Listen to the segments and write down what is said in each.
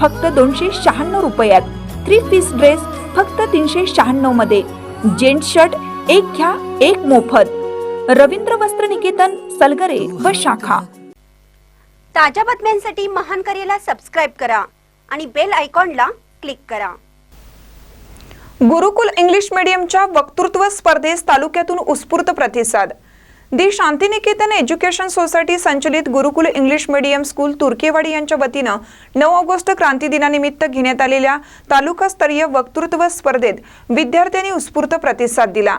फक्त दोनशे शहाण्णव रुपयात. थ्री पीस ड्रेस फक्त तीनशे शहाण्णवमध्ये. जेंट शर्ट एक घ्या एक मोफत. रवींद्र वस्त्र निकेतन सलगरे व शाखा. ताज्या बातम्यांसाठी महान करेला सबस्क्राईब करा आणि बेल आयकॉनला क्लिक करा. गुरुकुल इंग्लिश मीडियमच्या वक्तृत्व स्पर्धेस तालुक्यातून उत्स्फूर्त प्रतिसाद. दी शांतिनिकेतन एज्युकेशन सोसायटी संचलित Gurukul English medium school Turkewadi यांच्या वतीनं नऊ ऑगस्ट क्रांती दिनानिमित्त घेण्यात आलेल्या तालुकास्तरीय वक्तृत्व स्पर्धेत विद्यार्थ्यांनी उत्स्फूर्त प्रतिसाद दिला.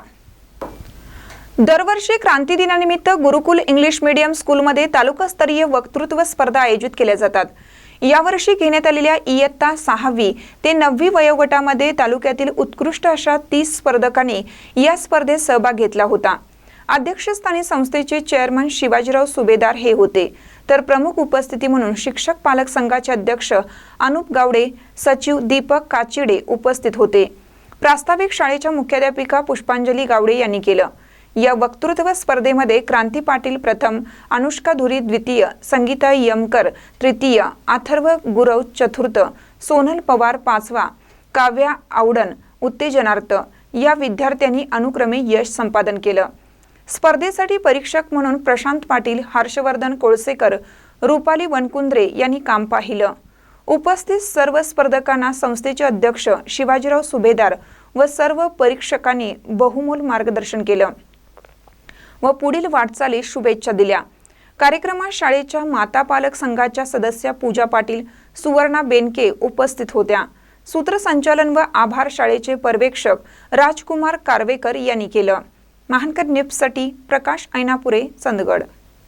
दरवर्षी क्रांती दिनानिमित्त गुरुकुल इंग्लिश मीडियम स्कूलमध्ये तालुकास्तरीय वक्तृत्व स्पर्धा आयोजित केल्या जातात. यावर्षी घेण्यात आलेल्या इयत्ता सहावी ते नववी वयोगटामध्ये तालुक्यातील उत्कृष्ट अशा तीस स्पर्धकांनी या स्पर्धेत सहभाग घेतला होता. अध्यक्षस्थानी संस्थेचे चेअरमन शिवाजीराव सुभेदार हे होते. तर प्रमुख उपस्थिती म्हणून शिक्षक पालक संघाचे अध्यक्ष अनुप गावडे सचिव दीपक काचिडे उपस्थित होते. प्रास्ताविक शाळेच्या मुख्याध्यापिका पुष्पांजली गावडे यांनी केलं. या वक्तृत्व स्पर्धेमध्ये क्रांती पाटील प्रथम अनुष्का धुरी द्वितीय संगीता यमकर तृतीय अथर्व गुरव चतुर्थ सोनल पवार पाचवा काव्या आवडन उत्तेजनार्थ या विद्यार्थ्यांनी अनुक्रमे यश संपादन केलं. स्पर्धेसाठी परीक्षक म्हणून प्रशांत पाटील हर्षवर्धन कोळसेकर रुपाली वनकुंद्रे यांनी काम पाहिलं. उपस्थित सर्व स्पर्धकांना संस्थेचे अध्यक्ष शिवाजीराव सुभेदार व सर्व परीक्षकांनी बहुमोल मार्गदर्शन केलं व पुढील वाटचाली शुभेच्छा दिल्या. कार्यक्रमात शाळेच्या माता पालक संघाच्या सदस्या पूजा पाटील सुवर्णा बेनके उपस्थित होत्या. सूत्रसंचालन व आभार शाळेचे पर्यवेक्षक राजकुमार कारवेकर यांनी केलं. महानकर न्यूजसाठी प्रकाश ऐनापुरे चंदगड.